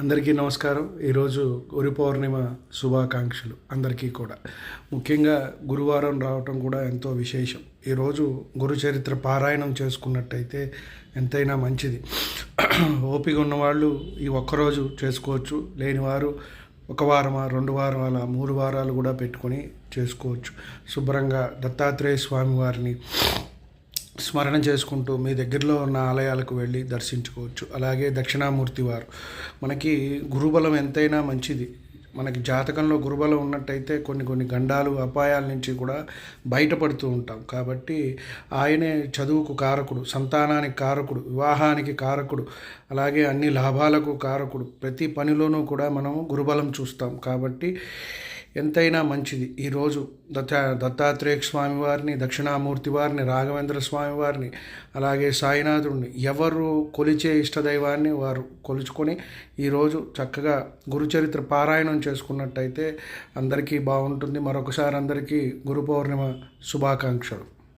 అందరికీ నమస్కారం. ఈరోజు గురు పౌర్ణిమ శుభాకాంక్షలు అందరికీ కూడా. ముఖ్యంగా గురువారం రావటం కూడా ఎంతో విశేషం. ఈరోజు గురు చరిత్ర పారాయణం చేసుకున్నట్టయితే ఎంతైనా మంచిది. ఓపిక ఉన్నవాళ్ళు ఈ ఒక్కరోజు చేసుకోవచ్చు. లేనివారు ఒక వారమా రెండు వారాల మూడు వారాలు కూడా పెట్టుకొని చేసుకోవచ్చు. శుభ్రంగా దత్తాత్రేయ స్వామి వారిని స్మరణ చేసుకుంటూ మీ దగ్గరలో ఉన్న ఆలయాలకు వెళ్ళి దర్శించుకోవచ్చు. అలాగే దక్షిణామూర్తి వారు. మనకి గురుబలం ఎంతైనా మంచిది. మనకి జాతకంలో గురుబలం ఉన్నట్టయితే కొన్ని కొన్ని గండాలు అపాయాల నుంచి కూడా బయటపడుతూ ఉంటాం. కాబట్టి ఆయనే చదువుకు కారకుడు సంతానానికి కారకుడు వివాహానికి కారకుడు అలాగే అన్ని లాభాలకు కారకుడు. ప్రతి పనిలోనూ కూడా మనం గురుబలం చూస్తాం. కాబట్టి ఎంతైనా మంచిది. ఈరోజు దత్తా దత్తాత్రేయ స్వామి వారిని దక్షిణామూర్తి వారిని రాఘవేంద్ర స్వామి వారిని అలాగే సాయినాథుడిని ఎవరు కొలిచే ఇష్టదైవాన్ని వారు కొలుచుకొని ఈరోజు చక్కగా గురుచరిత్ర పారాయణం చేసుకున్నట్టయితే అందరికీ బాగుంటుంది. మరొకసారి అందరికీ గురు పౌర్ణిమ శుభాకాంక్షలు.